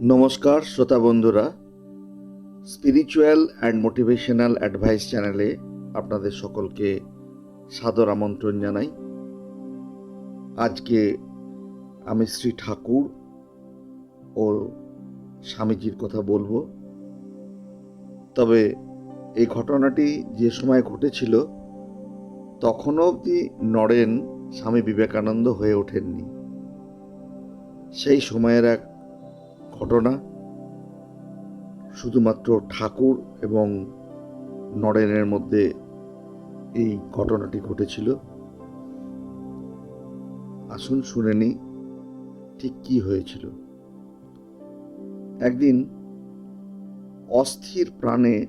নমস্কার, শ্রোতা বন্ধুরা। স্পিরিচুয়াল অ্যান্ড মোটিভেশনাল অ্যাডভাইস চ্যানেলে আপনাদের সকলকে সাদর আমন্ত্রণ জানাই। আজকে আমি শ্রী ঠাকুর ও স্বামীজির কথা বলব। তবে এই ঘটনাটি যে সময় ঘটেছিল তখনও অবধি নরেন স্বামী বিবেকানন্দ হয়ে ওঠেননি। সেই সময়ের এক ঘটনা, শুধুমাত্র ঠাকুর এবং নরেনের মধ্যে এই ঘটনাটি ঘটেছিল। আসুন শুনে নি ঠিক কি হয়েছিল। একদিন অস্থির প্রাণে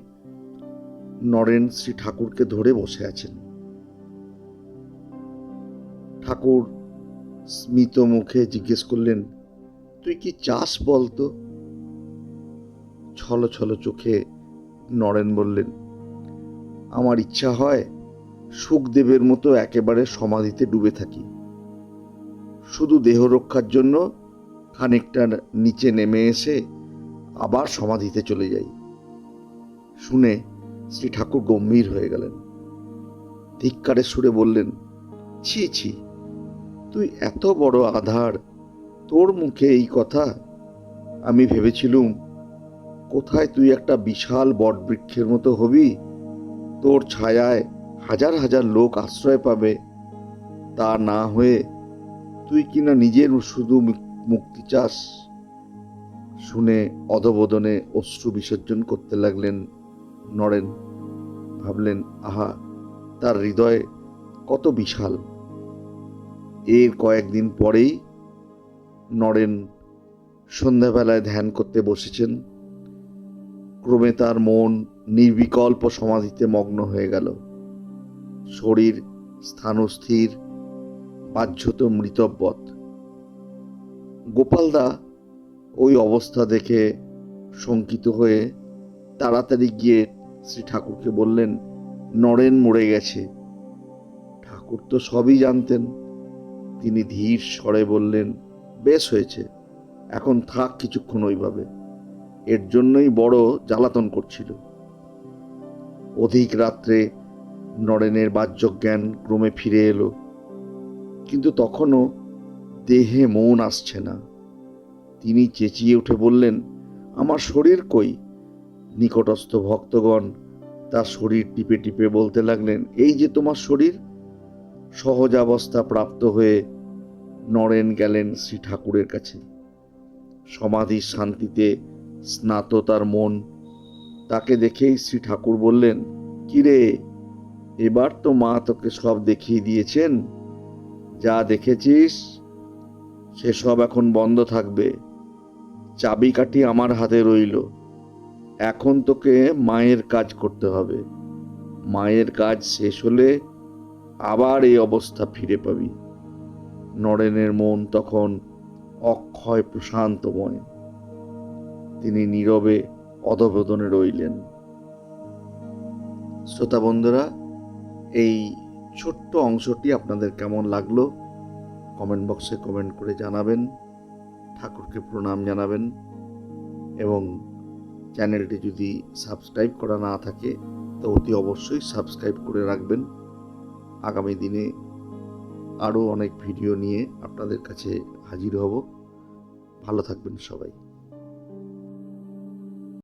নরেন শ্রী ঠাকুরকে ধরে বসে আছেন। ঠাকুর স্মিত মুখে জিজ্ঞেস করলেন, তুই কি চাস বলতো? ছলো ছলো চোখে নরেন বললেন, আমার ইচ্ছা হয় সুখদেবের মতো একেবারে সমাধিতে ডুবে থাকি। শুধু দেহ রক্ষার জন্য খানিকটা নিচে নেমে এসে আবার সমাধিতে চলে যাই। শুনে শ্রী ঠাকুর গম্ভীর হয়ে গেলেন। ধিক্কারের সুরে বললেন, ছি ছি তুই এত বড় আধার, তোর মুখে এই কথা? আমি ভেবেছিলুম, কোথায় তুই একটা বিশাল বটবৃক্ষের মতো হবি? তোর ছায়ায় হাজার হাজার লোক আশ্রয় পাবে। তা না হয়ে তুই কিনা নিজের শুধু মুক্তি চাস? শুনে অধবোদনে অশ্রু বিসর্জন করতে লাগলেন নরেন। ভাবলেন, আহা, তার হৃদয় কত বিশাল। এর কয়েকদিন পরেই নরেন সন্ধ্যাবেলায় ধ্যান করতে বসেছেন। ক্রমে তার মন নির্বিকল্প সমাধিতে মগ্ন হয়ে গেল। শরীর স্থানস্থির, বাহ্যত মৃতব্বত। গোপালদা ওই অবস্থা দেখে শঙ্কিত হয়ে তাড়াতাড়ি গিয়ে শ্রী ঠাকুরকে বললেন, নরেন মরে গেছে। ঠাকুর তো সবই জানতেন। তিনি ধীর স্বরে বললেন, বেশ হয়েছে, এখন থাক কিছুক্ষণ ওইভাবে। এর জন্যই বড় জ্বালাতন করছিল। অধিক রাত্রে নরেনের বাহ্যজ্ঞান ক্রমে ফিরে এলো, কিন্তু তখনও দেহে মন আসছে না। তিনি চেঁচিয়ে উঠে বললেন, আমার শরীর কই? নিকটস্থ ভক্তগণ তার শরীর টিপে টিপে বলতে লাগলেন, এই যে তোমার শরীর সহজাবস্থা প্রাপ্ত হয়ে নরেন গেলেন শ্রী ঠাকুরের কাছে। সমাধির শান্তিতে স্নাত তার মন। তাকে দেখেই শ্রী ঠাকুর বললেন, কিরে, এবার তো মা তোকে সব দেখিয়ে দিয়েছেন। যা দেখেছিস, সেসব এখন বন্ধ থাকবে। চাবিকাঠি আমার হাতে রইল। এখন তোকে মায়ের কাজ করতে হবে। মায়ের কাজ শেষ হলে আবার এই অবস্থা ফিরে পাবি। নরেনের মন তখন অক্ষয় প্রশান্তময় তিনি নীরবে অধবোদনে রইলেন। শ্রোতা বন্ধুরা, এই ছোট্ট অংশটি আপনাদের কেমন লাগল? কমেন্ট বক্সে কমেন্ট করে জানাবেন, ঠাকুরকে প্রণাম জানাবেন এবং চ্যানেলটি যদি সাবস্ক্রাইব করা না থাকে, তো অতি অবশ্যই সাবস্ক্রাইব করে রাখবেন। আগামী দিনে আরও অনেক ভিডিও নিয়ে আপনাদের কাছে হাজির হব। ভালো থাকবেন সবাই।